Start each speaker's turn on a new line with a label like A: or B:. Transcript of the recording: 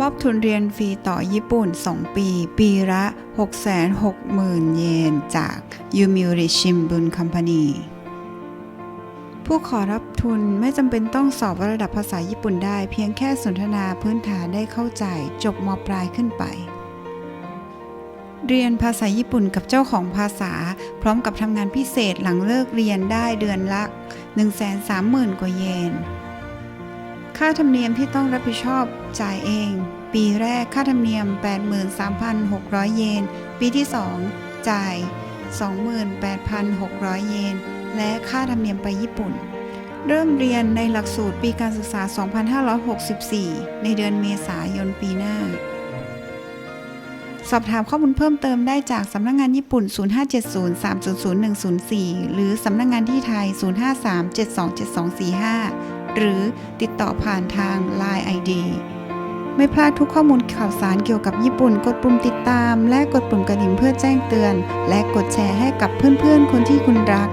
A: มอบทุนเรียนฟรีต่อญี่ปุ่น 2 ปี ปีละ 660,000 เยน จากยูมิริชิมบุนคัมพานีผู้ขอรับทุนไม่จำเป็นต้องสอบระดับภาษาญี่ปุ่นได้ เพียงแค่สนทนาพื้นฐานได้เข้าใจจบมปลายขึ้นไป เรียนภาษาญี่ปุ่นกับเจ้าของภาษา พร้อมกับทำงานพิเศษหลังเลิกเรียนได้เดือนละ 130,000 กว่าเยน ค่าธรรมเนียมที่ต้องรับผิดชอบจ่ายเอง ปีแรกค่าธรรมเนียม 83,600 เยน ปีที่ 2 จ่าย 28,600 เยน และค่าธรรมเนียมไปญี่ปุ่น เริ่มเรียนในหลักสูตรปีการศึกษา 2564 ในเดือนเมษายนปีหน้า สอบถามข้อมูลเพิ่มเติมได้จากสำนักงงานญี่ปุ่น 0570300104 หรือสำนักงงานที่ไทย 0537274245 หรือติดต่อผ่านทาง Line ID ไม่พลาดทุกข้อมูลข่าวสารเกี่ยวกับญี่ปุ่น กดปุ่มติดตาม และกดปุ่มกระดิ่งเพื่อแจ้งเตือน และกดแชร์ให้กับเพื่อนๆ คนที่คุณรัก